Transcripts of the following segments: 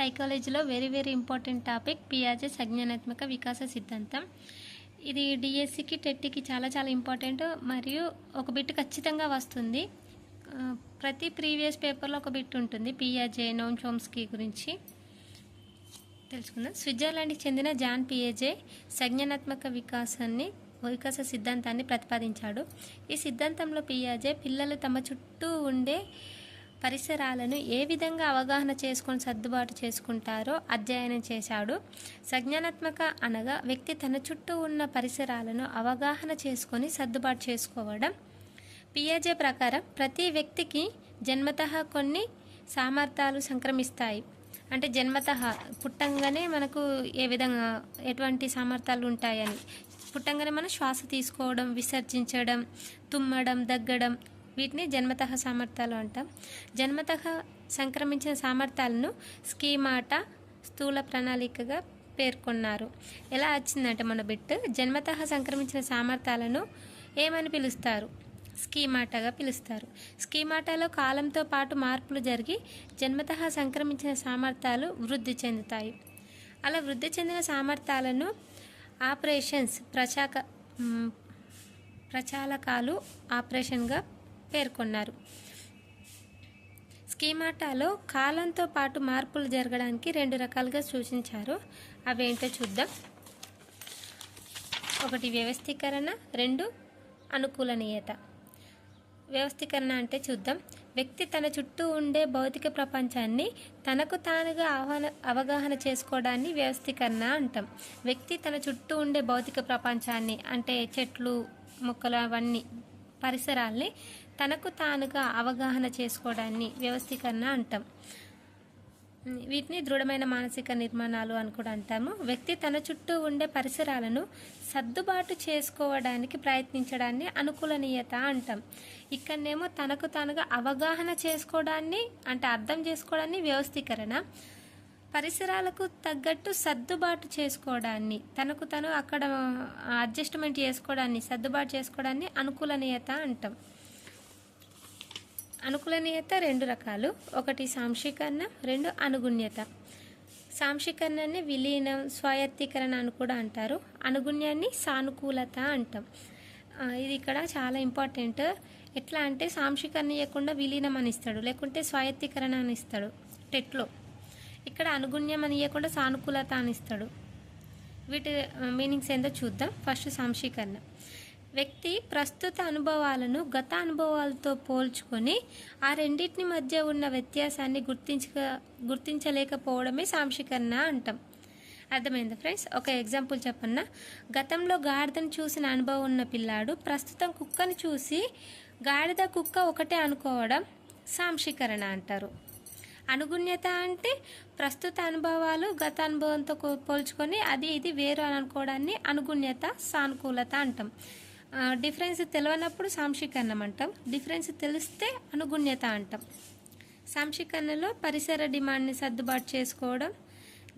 సైకాలజీలో very very important topic పియాజే సంజ్ఞానాత్మక వికాస సిద్ధాంతం ఇది డిఎస్సికి టెట్కి చాలా చాలా ఇంపార్టెంట్ మరియు ఒక బిట్ ఖచ్చితంగా వస్తుంది. ప్రతి ప్రీవియస్ పేపర్లో ఒక బిట్ ఉంటుంది పియాజే నోమ్ చోమ్స్కీ గురించి. తెలుసుకుందాం. స్విట్జర్లాండ్కి చెందిన జాన్ పియేజే సంజ్ఞానాత్మక వికాసాన్ని వికాస సిద్ధాంతాన్ని ప్రతిపాదించాడు. ఈ సిద్ధాంతంలో పియాజే పిల్లలు తమ చుట్టూ ఉండే పరిసరాలను ఏ విధంగా అవగాహన చేసుకొని సర్దుబాటు చేసుకుంటారో అధ్యయనం చేశాడు. సంజ్ఞానాత్మక అనగా వ్యక్తి తన చుట్టూ ఉన్న పరిసరాలను అవగాహన చేసుకొని సర్దుబాటు చేసుకోవడం. పియాజే ప్రకారం ప్రతి వ్యక్తికి జన్మతః కొన్ని సామర్థ్యాలు సంక్రమిస్తాయి. అంటే జన్మతః పుట్టంగానే మనకు ఏ విధంగా ఎటువంటి సామర్థ్యాలు ఉంటాయని. పుట్టంగానే మనం శ్వాస తీసుకోవడం విసర్జించడం తుమ్మడం దగ్గడం వీటిని జన్మతః సామర్థ్యాలు అంటాం. జన్మతః సంక్రమించిన సామర్థ్యాలను స్కీమాటా స్థూల ప్రణాళికగా పేర్కొన్నారు. ఎలా వచ్చిందంటే మన బిట్ జన్మతః సంక్రమించిన సామర్థ్యాలను ఏమని పిలుస్తారు? స్కీమాటాగా పిలుస్తారు. స్కీమాటాలో కాలంతో పాటు మార్పులు జరిగి జన్మతః సంక్రమించిన సామర్థ్యాలు వృద్ధి చెందుతాయి. అలా వృద్ధి చెందిన సామర్థ్యాలను ఆపరేషన్స్ ప్రచాక ప్రచాలకాలు ఆపరేషన్గా పేర్కొన్నారు. స్కీమాటాలో కాలంతో పాటు మార్పులు జరగడానికి రెండు రకాలుగా సూచించారు. అవేంటో చూద్దాం. ఒకటి వ్యవస్థీకరణ రెండు అనుకూలనీయత. వ్యవస్థీకరణ అంటే చూద్దాం. వ్యక్తి తన చుట్టూ ఉండే భౌతిక ప్రపంచాన్ని తనకు తానుగా ఆహ్వాన అవగాహన చేసుకోవడాన్ని వ్యవస్థీకరణ అంటాం. వ్యక్తి తన చుట్టూ ఉండే భౌతిక ప్రపంచాన్ని అంటే చెట్లు మొక్కలు అవన్నీ పరిసరాల్ని తనకు తానుగా అవగాహన చేసుకోవడాన్ని వ్యవస్థీకరణ అంటాం. వీటిని దృఢమైన మానసిక నిర్మాణాలు అని కూడా అంటాము. వ్యక్తి తన చుట్టూ ఉండే పరిసరాలను సర్దుబాటు చేసుకోవడానికి ప్రయత్నించడాన్ని అనుకూలనీయత అంటాం. ఇక్కడనేమో తనకు తానుగా అవగాహన చేసుకోవడాన్ని అంటే అర్థం చేసుకోవడాన్ని వ్యవస్థీకరణ పరిసరాలకు తగ్గట్టు సర్దుబాటు చేసుకోవడాన్ని తనకు తను అక్కడ అడ్జస్ట్మెంట్ చేసుకోవడాన్ని సర్దుబాటు చేసుకోవడాన్ని అనుకూలనీయత అంటాం. అనుకూలనీయత రెండు రకాలు. ఒకటి సాంశీకరణ రెండు అనుగుణ్యత. సాంశీకరణని విలీనం స్వాయత్తీకరణ అని కూడా అంటారు. అనుగుణ్యాన్ని సానుకూలత అంటాం. ఇది ఇక్కడ చాలా ఇంపార్టెంట్. ఎట్లా అంటే సాంశీకరణ ఇవ్వకుండా విలీనం అని ఇస్తాడు లేకుంటే స్వాయత్తీకరణ అని ఇస్తాడు. టెట్లో. ఇక్కడ అనుగుణ్యం అని ఇవ్వకుండా సానుకూలత అని ఇస్తాడు. వీటి మీనింగ్స్ ఏందో చూద్దాం. ఫస్ట్ సంశీకరణ. వ్యక్తి ప్రస్తుత అనుభవాలను గత అనుభవాలతో పోల్చుకొని ఆ రెండింటిని మధ్య ఉన్న వ్యత్యాసాన్ని గుర్తించక గుర్తించలేకపోవడమే సాంశీకరణ అంటాం. అర్థమైంది ఫ్రెండ్స్? ఒక ఎగ్జాంపుల్ చెప్పన్నా. గతంలో గాడిదను చూసిన అనుభవం ఉన్న పిల్లాడు ప్రస్తుతం కుక్కను చూసి గాడిద కుక్క ఒకటే అనుకోవడం సాంశీకరణ అంటారు. అనుగుణ్యత అంటే ప్రస్తుత అనుభవాలు గత అనుభవంతో పోల్చుకొని అది ఇది వేరు అని అనుకోవడాన్ని అనుగుణ్యత సానుకూలత అంటాం. డిఫరెన్స్ తెలియనప్పుడు సాంశీకరణం అంటాం. డిఫరెన్స్ తెలిస్తే అనుగుణ్యత అంటాం. సాంశీకరణలో పరిసర డిమాండ్ని సర్దుబాటు చేసుకోవడం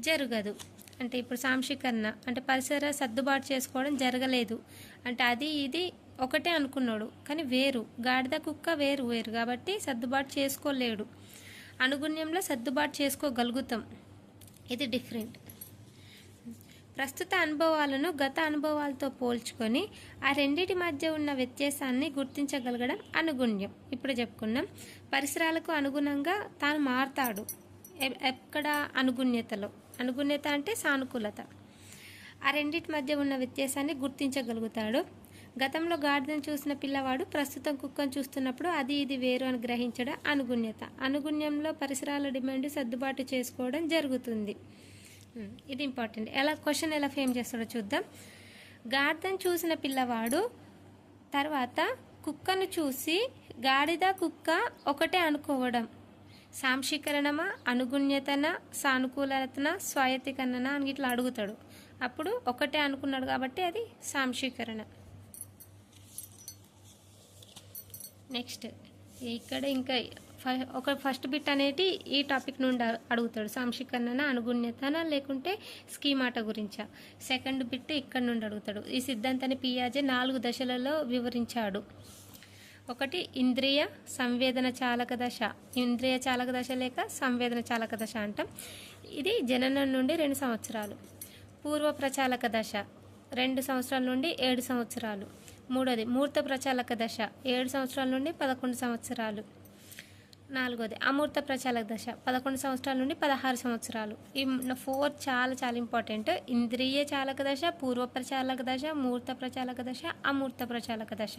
జరగదు. అంటే ఇప్పుడు సాంశీకరణ అంటే పరిసర సర్దుబాటు చేసుకోవడం జరగలేదు. అంటే అది ఇది ఒకటే అనుకున్నాడు కానీ వేరు. గాడిద కుక్క వేరు వేరు. కాబట్టి సర్దుబాటు చేసుకోలేడు. అనుగుణ్యంలో సర్దుబాటు చేసుకోగలుగుతాం. ఇది డిఫరెంట్. ప్రస్తుత అనుభవాలను గత అనుభవాలతో పోల్చుకొని ఆ రెండిటి మధ్య ఉన్న వ్యత్యాసాన్ని గుర్తించగలగడం అనుగుణ్యం. ఇప్పుడు చెప్పుకున్నాం పరిసరాలకు అనుగుణంగా తాను మారుతాడు. ఎ- ఎక్కడ అనుగుణ్యతలో? అనుగుణ్యత అంటే సానుకూలత. ఆ రెండిటి మధ్య ఉన్న వ్యత్యాసాన్ని గుర్తించగలుగుతాడు. గతంలో గాడిదను చూసిన పిల్లవాడు ప్రస్తుతం కుక్కను చూస్తున్నప్పుడు అది ఇది వేరు అని గ్రహించడం అనుగుణ్యత. అనుగుణ్యంలో పరిసరాల డిమాండ్ సర్దుబాటు చేసుకోవడం జరుగుతుంది. ఇది ఇంపార్టెంట్. ఎలా క్వశ్చన్ ఎలా ఫేమ్ చేస్తాడో చూద్దాం. గాడిదను చూసిన పిల్లవాడు తర్వాత కుక్కను చూసి గాడిద కుక్క ఒకటే అనుకోవడం. సాంశీకరణమా అనుగుణ్యతన సానుకూలతన స్వాయత్తీకరణ అని ఇట్లా అడుగుతాడు. అప్పుడు ఒకటే అనుకున్నాడు కాబట్టి అది సాంశీకరణ. నెక్స్ట్. ఇక్కడ ఇంకా ఫ- ఒక ఫస్ట్ బిట్ అనేది ఈ టాపిక్ నుండి అడుగుతాడు. సాంశీకరణ అనుగుణ్యతన లేకుంటే స్కీమాట గురించా? సెకండ్ బిట్ ఇక్కడ నుండి అడుగుతాడు. ఈ సిద్ధాంతాన్ని పియాజే నాలుగు దశలలో వివరించాడు. ఒకటి ఇంద్రియ సంవేదన చాలక దశ. ఇంద్రియ చాలక దశ లేక సంవేదన చాలక దశ అంటాం. ఇది జననం నుండి రెండు సంవత్సరాలు. పూర్వ ప్రచాలక దశ రెండు సంవత్సరాల నుండి ఏడు సంవత్సరాలు. మూడోది మూర్త ప్రచాలక దశ ఏడు సంవత్సరాల నుండి పదకొండు సంవత్సరాలు. నాలుగోది అమూర్త ప్రచాలక దశ పదకొండు సంవత్సరాల నుండి పదహారు సంవత్సరాలు. ఈ ఫోర్ చాలా చాలా ఇంపార్టెంట్. ఇంద్రియ చాలక దశ పూర్వ ప్రచాలక దశ మూర్త ప్రచాలక దశ అమూర్త ప్రచాలక దశ.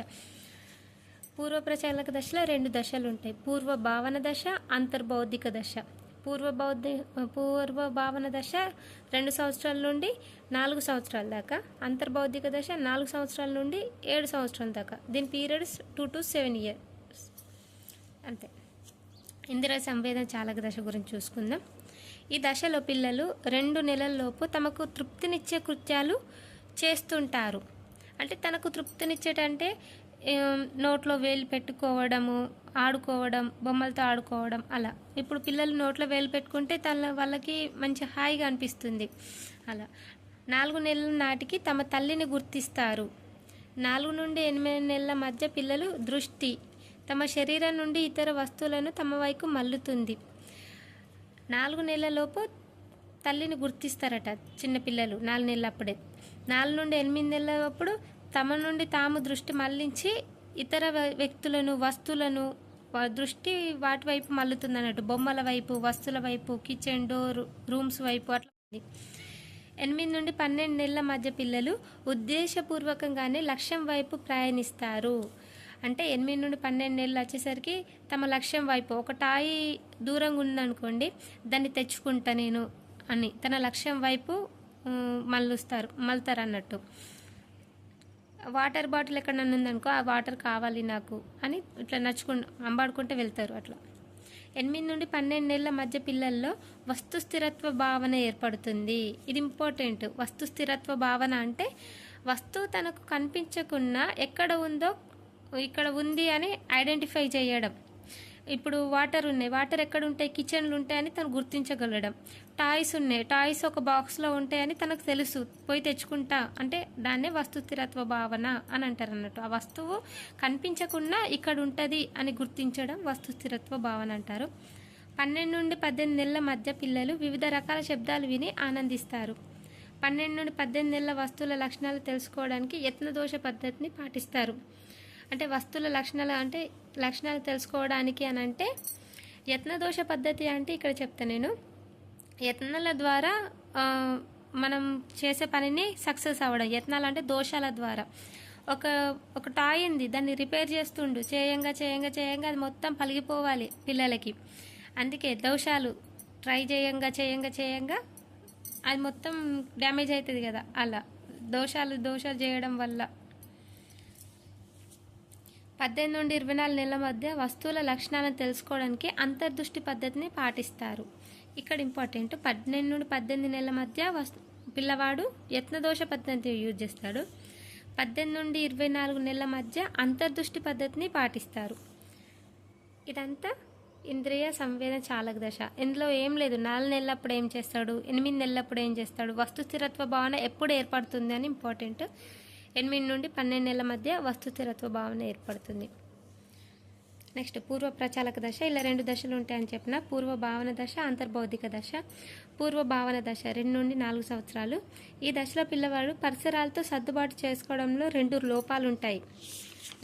పూర్వ ప్రచాలక దశలో రెండు దశలు ఉంటాయి. పూర్వ భావన దశ అంతర్బౌద్ధిక దశ. పూర్వ బౌద్ధ పూర్వ భావన దశ రెండు సంవత్సరాల నుండి నాలుగు సంవత్సరాల దాకా అంతర్బౌద్ధిక దశ నాలుగు సంవత్సరాల నుండి ఏడు సంవత్సరాల దాకా. దీని periods two to seven years అంతే. ఇందిరా సంవేదన చాలక దశ గురించి చూసుకుందాం. ఈ దశలో పిల్లలు రెండు నెలల్లోపు తమకు తృప్తినిచ్చే కృత్యాలు చేస్తుంటారు. అంటే తనకు తృప్తినిచ్చేటంటే నోట్లో వేలు పెట్టుకోవడము ఆడుకోవడం బొమ్మలతో ఆడుకోవడం అలా. ఇప్పుడు పిల్లలు నోట్లో వేలు పెట్టుకుంటే తన వాళ్ళకి మంచి హాయిగా అనిపిస్తుంది. అలా. నాలుగు నెలల నాటికి తమ తల్లిని గుర్తిస్తారు. నాలుగు నుండి ఎనిమిది నెలల మధ్య పిల్లలు దృష్టి తమ శరీరం నుండి ఇతర వస్తువులను తమ వైపు మల్లుతుంది. నాలుగు నెలలలోపు తల్లిని గుర్తిస్తారట చిన్నపిల్లలు నాలుగు నెలలప్పుడే నాలుగు నుండి ఎనిమిది నెలలప్పుడు తమ నుండి తాము దృష్టి మళ్ళించి ఇతర వ్యక్తులను వస్తువులను దృష్టి వాటి వైపు మల్లుతుంది అన్నట్టు బొమ్మల వైపు వస్తువుల వైపు కిచెన్ డోర్ రూమ్స్ వైపు అట్లా ఉంది. ఎనిమిది నుండి పన్నెండు నెలల మధ్య పిల్లలు ఉద్దేశపూర్వకంగానే లక్ష్యం వైపు ప్రయాణిస్తారు. అంటే ఎనిమిది నుండి పన్నెండు నెలలు వచ్చేసరికి తమ లక్ష్యం వైపు ఒక టాయి దూరంగా ఉందనుకోండి దాన్ని తెచ్చుకుంటా నేను అని తన లక్ష్యం వైపు మళ్ళుస్తారు మళ్తారు అన్నట్టు వాటర్ బాటిల్ ఎక్కడన్నా ఉందనుకో ఆ వాటర్ కావాలి నాకు అని ఇట్లా నడుచుకు అంబాడుకుంటే వెళ్తారు అట్లా. ఎనిమిది నుండి పన్నెండు నెలల మధ్య పిల్లల్లో వస్తు స్థిరత్వ భావన ఏర్పడుతుంది. ఇది ఇంపార్టెంట్. వస్తు స్థిరత్వ భావన అంటే వస్తువు తనకు కనిపించకుండా ఎక్కడ ఉందో ఇక్కడ ఉంది అని ఐడెంటిఫై చేయడం. ఇప్పుడు వాటర్ ఉన్నాయి. వాటర్ ఎక్కడ ఉంటాయి? కిచెన్లు ఉంటాయని తను గుర్తించగలడం. టాయ్స్ ఉన్నాయి. టాయ్స్ ఒక బాక్స్లో ఉంటాయని తనకు తెలుసు. పోయి తెచ్చుకుంటా. అంటే దాన్నే వస్తుస్థిరత్వ భావన అని అంటారు అన్నట్టు. ఆ వస్తువు కనిపించకుండా ఇక్కడ ఉంటుంది అని గుర్తించడం వస్తుస్థిరత్వ భావన అంటారు. పన్నెండు నుండి పద్దెనిమిది నెలల మధ్య పిల్లలు వివిధ రకాల శబ్దాలు విని ఆనందిస్తారు. పన్నెండు నుండి పద్దెనిమిది నెలల వస్తువుల లక్షణాలు తెలుసుకోవడానికి యత్నదోష పద్ధతిని పాటిస్తారు. అంటే వస్తువుల లక్షణాలు అంటే లక్షణాలు తెలుసుకోవడానికి అని అంటే యత్నదోష పద్ధతి అంటే ఇక్కడ చెప్తా నేను. యత్నాల ద్వారా మనం చేసే పనిని సక్సెస్ అవ్వడం. యత్నాలు అంటే దోషాల ద్వారా. ఒక ఒక టాయ్ ఉంది దాన్ని రిపేర్ చేస్తుండు. చేయంగా చేయంగా చేయంగా అది మొత్తం పలిగిపోవాలి పిల్లలకి. అందుకే దోషాలు ట్రై చేయంగా చేయంగా చేయంగా అది మొత్తం డ్యామేజ్ అవుతుంది కదా అలా. దోషాలు దోషాలు చేయడం వల్ల. పద్దెనిమిది నుండి ఇరవై నాలుగు నెలల మధ్య వస్తువుల లక్షణాలను తెలుసుకోవడానికి అంతర్దృష్టి పద్ధతిని పాటిస్తారు. ఇక్కడ ఇంపార్టెంట్ పద్దెనిమిది నుండి పద్దెనిమిది నెలల మధ్య వస్తు పిల్లవాడు యత్నదోష పద్ధతి యూజ్ చేస్తాడు. పద్దెనిమిది నుండి ఇరవై నాలుగు నెలల మధ్య అంతర్దృష్టి పద్ధతిని పాటిస్తారు. ఇదంతా ఇంద్రియ సంవేదన చాలక దశ. ఇందులో ఏం లేదు. నాలుగు నెలలప్పుడు ఏం చేస్తాడు? ఎనిమిది నెలలప్పుడు ఏం చేస్తాడు? వస్తు స్థిరత్వ భావన ఎప్పుడు ఏర్పడుతుంది అని ఇంపార్టెంట్ ఎనిమిది నుండి పన్నెండు నెలల మధ్య వస్తు స్థిరత్వ భావన ఏర్పడుతుంది. నెక్స్ట్ పూర్వ ప్రచాలక దశ ఇలా రెండు దశలు ఉంటాయని చెప్పిన పూర్వ భావన దశ అంతర్బౌద్ధిక దశ. పూర్వ భావన దశ రెండు నుండి నాలుగు సంవత్సరాలు. ఈ దశలో పిల్లవాడు పరిసరాలతో సర్దుబాటు చేసుకోవడంలో రెండు లోపాలు ఉంటాయి.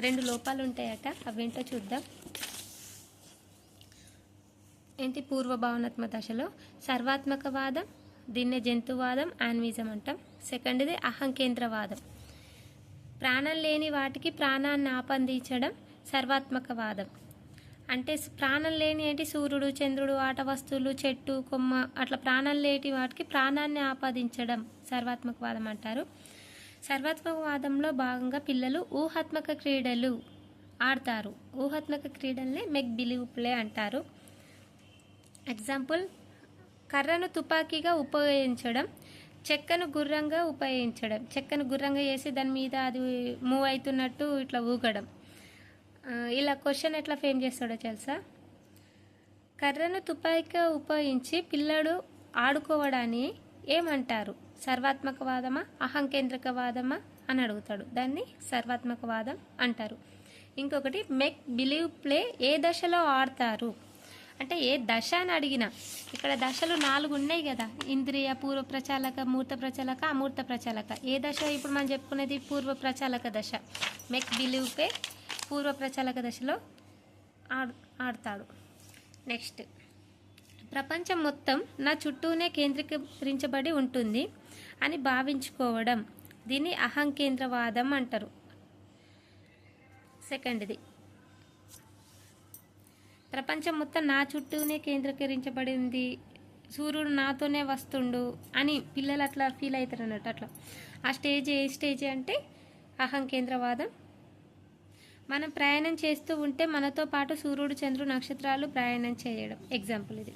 రెండు లోపాలు ఉంటాయట. అవేంటో చూద్దాం. ఏంటి పూర్వ భావనాత్మక దశలో? సర్వాత్మకవాదం దీన్నే జంతువాదం ఆన్విజం అంటాం. సెకండ్ది అహంకేంద్రవాదం. ప్రాణం లేని వాటికి ప్రాణాన్ని ఆపందించడం సర్వాత్మకవాదం. అంటే ప్రాణం లేని ఏంటి? సూర్యుడు చంద్రుడు ఆట వస్తువులు చెట్టు కొమ్మ అట్లా ప్రాణం లేని వాటికి ప్రాణాన్ని ఆపాదించడం సర్వాత్మకవాదం అంటారు. సర్వాత్మకవాదంలో భాగంగా పిల్లలు ఊహాత్మక క్రీడలు ఆడతారు. ఊహాత్మక క్రీడల్ని మెక్ బిలీవ్ ప్లే అంటారు. ఎగ్జాంపుల్ కర్రను తుపాకీగా ఉపయోగించడం చెక్కను గుర్రంగా ఉపయోగించడం. చెక్కను గుర్రంగా చేసి దాని మీద అది మూవ్ అవుతున్నట్టు ఇట్లా ఊగడం. ఇలా క్వశ్చన్ ఎట్లా ఫేమ్ చేస్తాడో తెలుసా? కర్రను తుపాయిగా ఉపయోగించి పిల్లడు ఆడుకోవడాన్ని ఏమంటారు? సర్వాత్మకవాదమా? అహంకేంద్రకవాదమా? అని అడుగుతాడు. దాన్ని సర్వాత్మకవాదం అంటారు. ఇంకొకటి మెక్ బిలీవ్ ప్లే ఏ దశలో ఆడతారు? అంటే ఏ దశ అని అడిగిన ఇక్కడ దశలు నాలుగు ఉన్నాయి కదా. ఇంద్రియ పూర్వ ప్రచాలక మూర్త ప్రచాలక అమూర్త ప్రచాలక. ఏ దశ? ఇప్పుడు మనం చెప్పుకునేది పూర్వ ప్రచాలక దశ. మెక్ బిలీవ్ పే పూర్వ ప్రచాలక దశలో ఆడు ఆడతాడు. నెక్స్ట్ ప్రపంచం మొత్తం నా చుట్టూనే కేంద్రీకరించబడి ఉంటుంది అని భావించుకోవడం. దీన్ని అహంకేంద్రవాదం అంటారు. సెకండ్ది ప్రపంచం మొత్తం నా చుట్టూనే కేంద్రీకరించబడింది. సూర్యుడు నాతోనే వస్తుండు అని పిల్లలు అట్లా ఫీల్ అవుతారు అన్నట్టు అట్లా. ఆ స్టేజ్ ఏ స్టేజ్ అంటే అహంకేంద్రవాదం మనం ప్రయాణం చేస్తూ ఉంటే మనతో పాటు సూర్యుడు చంద్రుడు నక్షత్రాలు ప్రయాణం చేయడం. ఎగ్జాంపుల్ ఇది.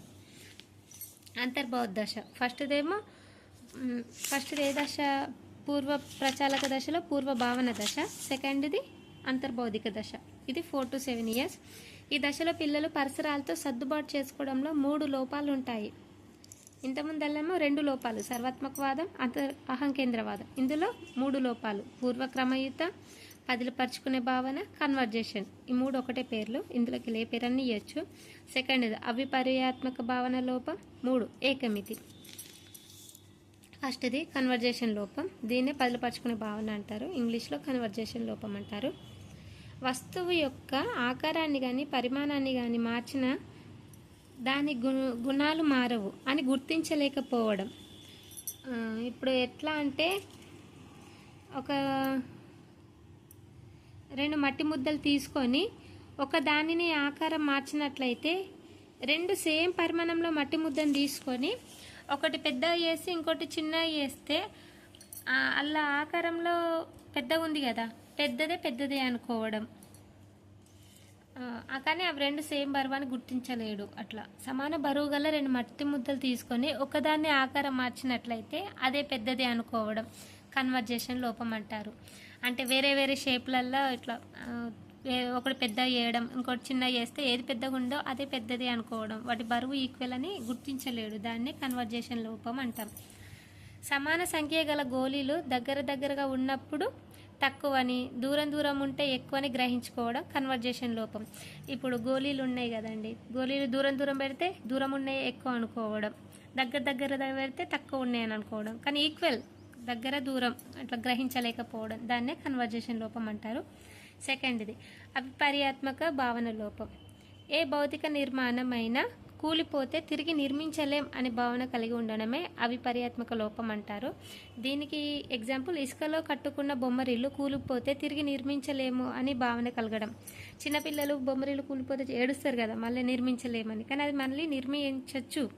అంతర్భావ దశ. ఫస్ట్దేమో ఫస్ట్ ఏ దశ? పూర్వ ప్రచాలక దశలో పూర్వ భావన దశ. సెకండ్ది అంతర్భౌతిక దశ. ఇది ఫోర్ టు సెవెన్ ఇయర్స్ ఈ దశలో పిల్లలు పరిసరాలతో సర్దుబాటు చేసుకోవడంలో మూడు లోపాలు ఉంటాయి. ఇంతకుముందల్లేమో రెండు లోపాలు. సర్వాత్మకవాదం అంతర్ అహంకేంద్రవాదం. ఇందులో మూడు లోపాలు. పూర్వక్రమయుత పదిలపరుచుకునే భావన కన్వర్జేషన్ ఈ మూడు ఒకటే పేర్లు. ఇందులోకి లే పేరన్నీ ఇవ్వచ్చు సెకండ్ అవిపర్యాత్మక భావన లోపం. మూడు ఏకమితి. ఫస్ట్ది కన్వర్జేషన్ లోపం. దీన్నే పదిలపరుచుకునే భావన అంటారు. ఇంగ్లీష్లో కన్వర్జేషన్ లోపం అంటారు. వస్తువు యొక్క ఆకారాన్ని కానీ పరిమాణాన్ని కానీ మార్చిన దాని గు గుణాలు మారవు అని గుర్తించలేకపోవడం. ఇప్పుడు ఎట్లా అంటే ఒక రెండు మట్టి ముద్దలు తీసుకొని ఒక దానిని ఆకారం మార్చినట్లయితే రెండు సేమ్ పరిమాణంలో మట్టి ముద్దను తీసుకొని ఒకటి పెద్ద వేసి ఇంకోటి చిన్న వేస్తే అలా ఆకారంలో పెద్దగా ఉంది కదా. పెద్దదే పెద్దదే అనుకోవడం. కానీ అవి రెండు సేమ్ బరువాన్ని గుర్తించలేడు. అట్లా సమాన బరువు గల రెండు మట్టి ముద్దలు తీసుకొని ఒకదాన్ని ఆకారం మార్చినట్లయితే అదే పెద్దది అనుకోవడం. కన్వర్జేషన్ లోపం అంటారు. అంటే వేరే వేరే షేప్లల్లో ఇట్లా ఒకటి పెద్ద చేయడం ఇంకోటి చిన్న చేస్తే ఏది పెద్దగా ఉందో అదే పెద్దది అనుకోవడం. వాటి బరువు ఈక్వల్ అని గుర్తించలేడు. దాన్ని కన్వర్జేషన్ లోపం అంటాం. సమాన సంఖ్య గల గోళీలు దగ్గర దగ్గరగా ఉన్నప్పుడు తక్కువని దూరం దూరం ఉంటే ఎక్కువని గ్రహించుకోవడం కన్వర్జేషన్ లోపం. ఇప్పుడు గోళీలు ఉన్నాయి కదండి. గోళీలు దూరం దూరం పెడితే దూరం ఉన్నాయి ఎక్కువ అనుకోవడం. దగ్గర దగ్గర దగ్గర పెడితే తక్కువ ఉన్నాయని అనుకోవడం. కానీ ఈక్వల్ దగ్గర దూరం అట్లా గ్రహించలేకపోవడం. దాన్నే కన్వర్జేషన్ లోపం అంటారు. సెకండ్ది అవిపర్యాత్మక భావన లోపం. ఏ భౌతిక నిర్మాణం అయినా కూలిపోతే తిరిగి నిర్మించలేం అనే భావన కలిగి ఉండడమే అవిపర్యాత్మక లోపం అంటారు. దీనికి ఎగ్జాంపుల్ ఇసుకలో కట్టుకున్న బొమ్మరిల్లు కూలిపోతే తిరిగి నిర్మించలేము అని భావన కలగడం. చిన్నపిల్లలు బొమ్మరిల్లు కూలిపోతే ఏడుస్తారు కదా మళ్ళీ నిర్మించలేమని. కానీ అది మళ్ళీ నిర్మించవచ్చు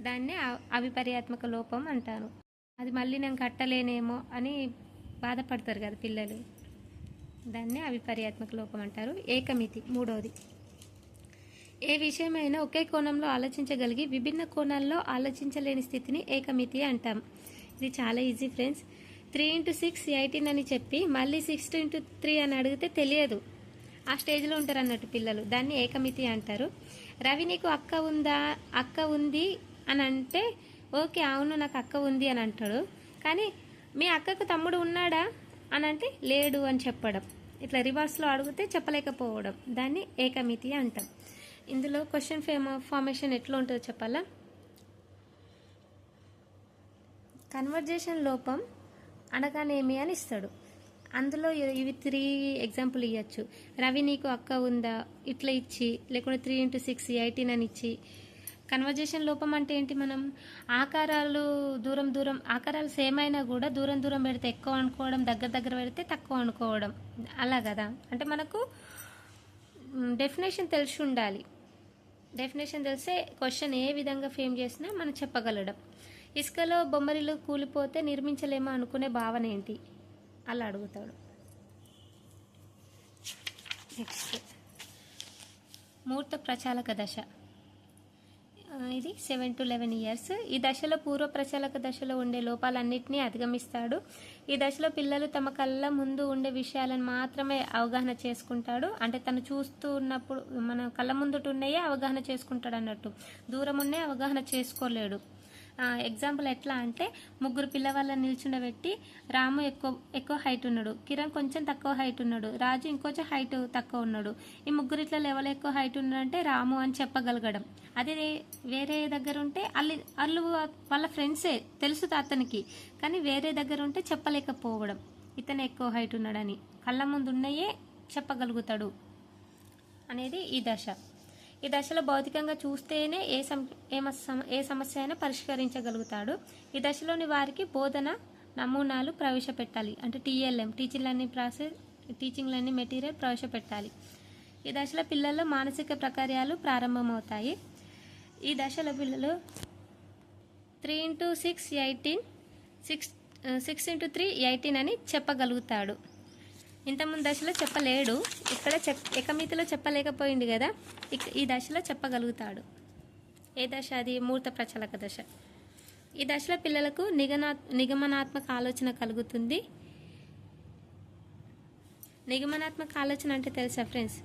దాన్నే అవిపర్యాత్మక లోపం అంటారు. అది మళ్ళీ నేను కట్టలేనేమో అని బాధపడతారు కదా పిల్లలు. దాన్నే అవిపర్యాత్మక లోపం అంటారు. ఏకమితి మూడవది ఏ విషయమైనా ఒకే కోణంలో ఆలోచించగలిగి విభిన్న కోణాల్లో ఆలోచించలేని స్థితిని ఏకమితి అంటాం. ఇది చాలా easy friends. Three into six eighteen అని చెప్పి మళ్ళీ సిక్స్ ఇంటూ త్రీ అని అడిగితే తెలియదు. ఆ స్టేజ్లో ఉంటారు అన్నట్టు పిల్లలు. దాన్ని ఏకమితి అంటారు. రవి నీకు అక్క ఉందా అక్క ఉంది అని అంటే ఓకే అవును నాకు అక్క ఉంది అని అంటాడు. కానీ మీ అక్కకు తమ్ముడు ఉన్నాడా అని అంటే లేడు అని చెప్పడం. ఇట్లా రివర్స్లో అడిగితే చెప్పలేకపోవడం. దాన్ని ఏకమితి అంటాం. ఇందులో క్వశ్చన్ ఫేమ ఫార్మేషన్ ఎట్లా ఉంటుందో చెప్పాలా? కన్వర్జేషన్ లోపం అనగానేమి అని ఇస్తాడు. అందులో ఇవి త్రీ ఎగ్జాంపుల్ ఇవ్వచ్చు రవి నీకు అక్క ఉందా? ఇట్లా ఇచ్చి లేకుంటే త్రీ ఇంటూ సిక్స్ ఎయిటీన్ అని ఇచ్చి కన్వర్జేషన్ లోపం అంటే ఏంటి మనం? ఆకారాలు దూరం దూరం ఆకారాలు సేమ్ అయినా కూడా దూరం దూరం పెడితే ఎక్కువ అనుకోవడం దగ్గర దగ్గర పెడితే తక్కువ అనుకోవడం. అలా కదా? అంటే మనకు డెఫినేషన్ తెలిసి ఉండాలి. డెఫినేషన్ తెలిస్తే క్వశ్చన్ ఏ విధంగా ఫేమ్ చేసినా మనం చెప్పగలడం. ఇసుకలో బొమ్మరిలు కూలిపోతే నిర్మించలేమో అనుకునే భావన ఏంటి? అలా అడుగుతాడు. నెక్స్ట్ మూర్త ప్రచాలక దశ. ఇది సెవెన్ టు లెవెన్ ఇయర్స్ ఈ దశలో పూర్వ ప్రచాలక దశలో ఉండే లోపాలన్నింటినీ అధిగమిస్తాడు. ఈ దశలో పిల్లలు తమ కళ్ళ ముందు ఉండే విషయాలను మాత్రమే అవగాహన చేసుకుంటాడు. అంటే తను చూస్తూ ఉన్నప్పుడు మన కళ్ళ ముందుట ఉన్నాయే అవగాహన చేసుకుంటాడు అన్నట్టు దూరం ఉన్నే అవగాహన చేసుకోలేడు. ఎగ్జాంపుల్ ఎట్లా అంటే ముగ్గురు పిల్లవాళ్ళని నిల్చుండబెట్టి రాము ఎక్కువ ఎక్కువ హైట్ ఉన్నాడు. కిరణ్ కొంచెం తక్కువ హైట్ ఉన్నాడు. రాజు ఇంకొంచెం హైట్ తక్కువ ఉన్నాడు. ఈ ముగ్గురు ఇట్లా లెవెల్ ఎక్కువ హైట్ ఉన్నాడంటే రాము అని చెప్పగలగడం. అదే వేరే దగ్గర ఉంటే అల్లు అల్లు వాళ్ళ ఫ్రెండ్సే తెలుసు అతనికి. కానీ వేరే దగ్గర ఉంటే చెప్పలేకపోవడం. ఇతను ఎక్కువ హైట్ ఉన్నాడని. కళ్ళ ముందు ఉన్నాయే చెప్పగలుగుతాడు. అనేది ఈ దశ. ఈ దశలో భౌతికంగా చూస్తేనే ఏ సం ఏ ఏ సమస్య అయినా పరిష్కరించగలుగుతాడు. ఈ దశలోని వారికి బోధన నమూనాలు ప్రవేశపెట్టాలి. అంటే TLM teaching learning process teaching learning material ప్రవేశపెట్టాలి. ఈ దశలో పిల్లల్లో మానసిక ప్రకార్యాలు ప్రారంభమవుతాయి. ఈ దశలో పిల్లలు three into six eighteen six six into three eighteen అని చెప్పగలుగుతాడు. ఇంతకుముందు దశలో చెప్పలేడు. ఇక్కడ చెప్ ఎకమితిలో చెప్పలేకపోయింది కదా. ఇక ఈ దశలో చెప్పగలుగుతాడు. ఏ దశ అది? మూర్త ప్రచలక దశ. ఈ దశలో పిల్లలకు నిగనా నిగమనాత్మక ఆలోచన కలుగుతుంది. నిగమనాత్మక ఆలోచన అంటే తెలుసా ఫ్రెండ్స్?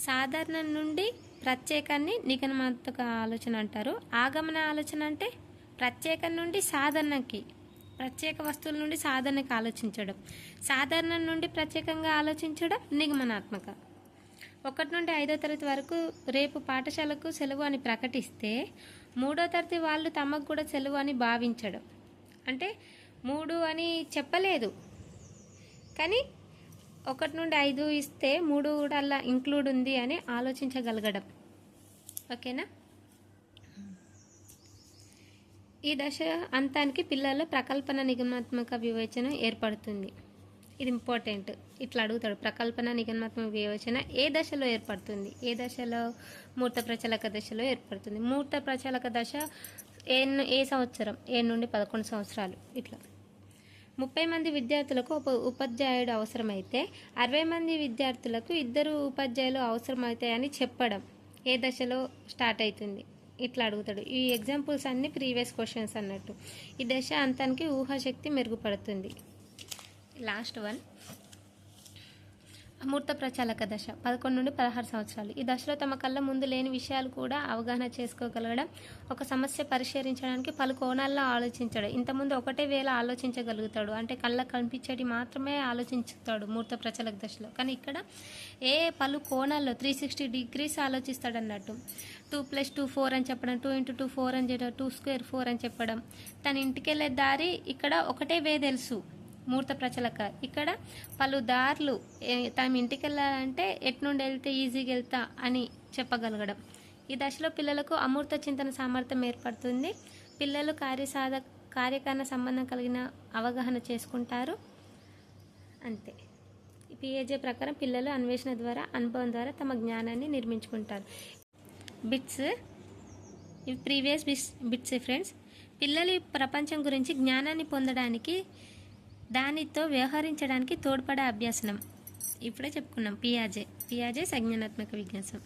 సాధారణ నుండి ప్రత్యేకాన్ని నిగమనాత్మక ఆలోచన అంటారు. ఆగమన ఆలోచన అంటే ప్రత్యేకం నుండి సాధారణకి ప్రత్యేక వస్తువుల నుండి సాధారణకు ఆలోచించడం. సాధారణ నుండి ప్రత్యేకంగా ఆలోచించడం నిగమనాత్మక. ఒకటి నుండి ఐదో తరగతి వరకు రేపు పాఠశాలకు సెలవు అని ప్రకటిస్తే మూడో తరగతి వాళ్ళు తమకు కూడా సెలవు అని భావించడం. అంటే మూడు అని చెప్పలేదు. కానీ ఒకటి నుండి ఐదు ఇస్తే మూడు కూడా అలా ఇంక్లూడ్ ఉంది అని ఆలోచించగలగడం. ఓకేనా? ఈ దశ అంతానికి పిల్లల్లో ప్రకల్పన నిగమాత్మక వివేచన ఏర్పడుతుంది. ఇది ఇంపార్టెంట్. ఇట్లా అడుగుతాడు ప్రకల్పన నిగమాత్మక వివేచన ఏ దశలో ఏర్పడుతుంది? ఏ దశలో? మూర్త ప్రచలక దశలో ఏర్పడుతుంది. మూర్త ప్రచలక దశ ఏ ఏ సంవత్సరం? ఏడు నుండి పదకొండు సంవత్సరాలు? ఇట్లా. ముప్పై మంది విద్యార్థులకు ఒక ఉపాధ్యాయుడు అవసరమైతే అరవై మంది విద్యార్థులకు ఇద్దరు ఉపాధ్యాయులు అవసరమవుతాయని చెప్పడం ఏ దశలో స్టార్ట్ అవుతుంది? ఇట్లా అడుగుతాడు. ఈ ఎగ్జాంపుల్స్ అన్ని ప్రీవియస్ క్వశ్చన్స్ అన్నట్టు. ఈ దశ అంతానికి ఊహాశక్తి మెరుగుపడుతుంది. లాస్ట్ వన్ అమూర్త ప్రచాలక దశ. పదకొండు నుండి పదహారు సంవత్సరాలు. ఈ దశలో తమ కళ్ళ ముందు లేని విషయాలు కూడా అవగాహన చేసుకోగలగడం ఒక సమస్య పరిష్కరించడానికి పలు కోణాల్లో ఆలోచించడం. ఇంతకుముందు ఒకటే వేళ ఆలోచించగలుగుతాడు. అంటే కళ్ళకు కనిపించేటి మాత్రమే ఆలోచించుతాడు మూర్త ప్రచాలక దశలో. కానీ ఇక్కడ ఏ పలు కోణాల్లో త్రీ సిక్స్టీ డిగ్రీస్ ఆలోచిస్తాడు అన్నట్టు టూ ప్లస్ టూ ఫోర్ అని చెప్పడం టూ ఇంటూ టూ ఫోర్ అని చెప్పడం టూ స్క్వేర్ ఫోర్ అని చెప్పడం. తన ఇంటికి వెళ్ళే దారి ఇక్కడ ఒకటే వే తెలుసు. మూర్త ప్రచలక. ఇక్కడ పలు దారులు తమ ఇంటికి వెళ్ళాలంటే ఎట్నుండి వెళ్తే ఈజీగా వెళ్తా అని చెప్పగలగడం. ఈ దశలో పిల్లలకు అమూర్త చింతన సామర్థ్యం ఏర్పడుతుంది. పిల్లలు కార్యసాధ కార్యకరణ సంబంధం కలిగిన అవగాహన చేసుకుంటారు. అంతే. పిఏజే ప్రకారం పిల్లలు అన్వేషణ ద్వారా అనుభవం ద్వారా తమ జ్ఞానాన్ని నిర్మించుకుంటారు. బిట్స్ ఇవి ప్రీవియస్ బిట్స్ బిట్స్ ఫ్రెండ్స్ పిల్లలు ప్రపంచం గురించి జ్ఞానాన్ని పొందడానికి దానితో వ్యవహరించడానికి తోడ్పడే అభ్యాసనం. ఇప్పుడే చెప్పుకున్నాం పియాజే. పియాజే సంజ్ఞానాత్మక విజ్ఞాసం.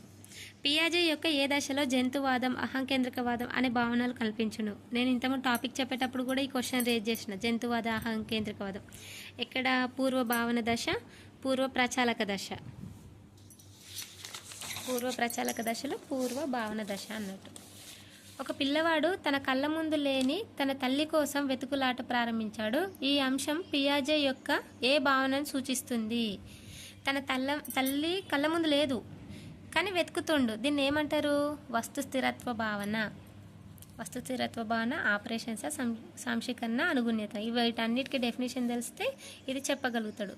పియాజే యొక్క ఏ దశలో జంతువాదం అహంకేంద్రకవాదం అనే భావనలు కల్పించును. నేను ఇంతకుముందు టాపిక్ చెప్పేటప్పుడు కూడా ఈ క్వశ్చన్ రేజ్ చేసిన. జంతువాద అహంకేంద్రకవాదం. ఇక్కడ పూర్వ భావన దశ పూర్వ ప్రచాలక దశ. పూర్వ ప్రచాలక దశలో పూర్వ భావన దశ అన్నట్టు. ఒక పిల్లవాడు తన కళ్ళ ముందు లేని తన తల్లి కోసం వెతుకులాట ప్రారంభించాడు. ఈ అంశం పియాజే యొక్క ఏ భావనను సూచిస్తుంది? తన తల్ల తల్లి కళ్ళ ముందు లేదు కానీ వెతుకుతుండు. దీన్ని ఏమంటారు? వస్తు స్థిరత్వ భావన. వస్తు స్థిరత్వ భావన ఆపరేషన్స్ సం సంశీకరణ అనుగుణ్యత. ఇవి వీటన్నిటికీ డెఫినేషన్ తెలిస్తే ఇది చెప్పగలుగుతాడు.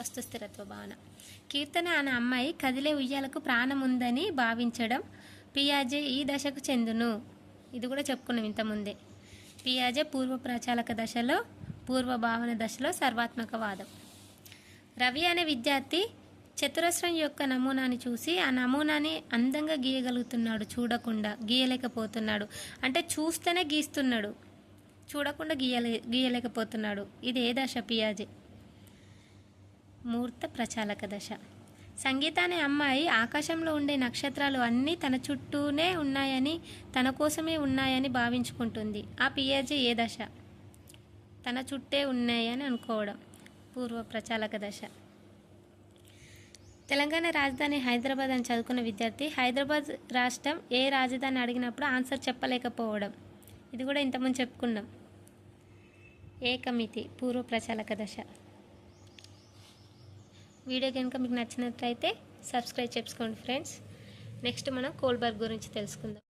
వస్తు స్థిరత్వ భావన. కీర్తన అనే అమ్మాయి కదిలే ఉయ్యాలకు ప్రాణం ఉందని భావించడం పియాజే ఈ దశకు చెందును. ఇది కూడా చెప్పుకున్నాం ఇంతకుముందే. పియాజే పూర్వ ప్రచాలక దశలో పూర్వ భావన దశలో సర్వాత్మకవాదం రవి అనే విద్యార్థి చతురస్రం యొక్క నమూనాని చూసి ఆ నమూనాని అందంగా గీయగలుగుతున్నాడు చూడకుండా గీయలేకపోతున్నాడు. అంటే చూస్తేనే గీస్తున్నాడు చూడకుండా గీయలే గీయలేకపోతున్నాడు. ఇది ఏ దశ పియాజే? మూర్త ప్రచాలక దశ. సంగీత అనే అమ్మాయి ఆకాశంలో ఉండే నక్షత్రాలు అన్నీ తన చుట్టూనే ఉన్నాయని తన కోసమే ఉన్నాయని భావించుకుంటుంది. ఆ పియాజే ఏ దశ? తన చుట్టే ఉన్నాయని అనుకోవడం. పూర్వ ప్రచాలక దశ. తెలంగాణ రాజధాని హైదరాబాద్ అని చదువుకున్న విద్యార్థి హైదరాబాద్ రాష్ట్రం ఏ రాజధాని అడిగినప్పుడు ఆన్సర్ చెప్పలేకపోవడం. ఇది కూడా ఇంతకుముందు చెప్పుకున్నాం. ఏకమితి పూర్వ ప్రచాలక దశ. వీడియో కనుక మీకు నచ్చినట్లయితే సబ్స్క్రైబ్ చేసుకోండి ఫ్రెండ్స్. నెక్స్ట్ మనం కోల్బర్గ్ గురించి తెలుసుకుందాం.